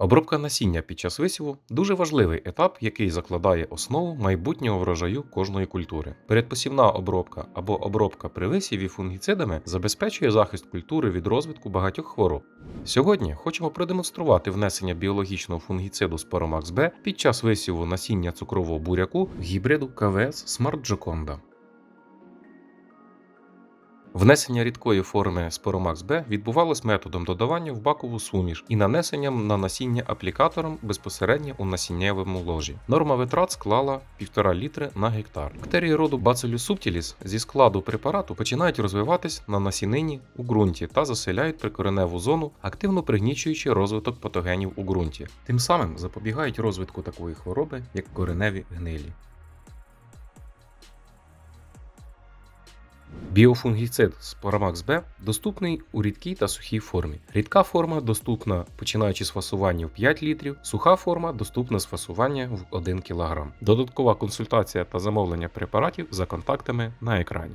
Обробка насіння під час висіву дуже важливий етап, який закладає основу майбутнього врожаю кожної культури. Передпосівна обробка або обробка при висіві фунгіцидами забезпечує захист культури від розвитку багатьох хвороб. Сьогодні хочемо продемонструвати внесення біологічного фунгіциду Sporomax B під час висіву насіння цукрового буряку гібриду КВС Smart Joconda. Внесення рідкої форми Sporomax B відбувалось методом додавання в бакову суміш і нанесенням на насіння аплікатором безпосередньо у насіннєвому ложі. Норма витрат склала 1,5 літри на гектар. Бактерії роду Bacillus subtilis зі складу препарату починають розвиватись на насінині у ґрунті та заселяють прикореневу зону, активно пригнічуючи розвиток патогенів у ґрунті. Тим самим запобігають розвитку такої хвороби, як кореневі гнилі. Біофунгіцид Sporomax B доступний у рідкій та сухій формі. Рідка форма доступна починаючи з фасування в 5 літрів, суха форма доступна з фасування в 1 кг. Додаткова консультація та замовлення препаратів за контактами на екрані.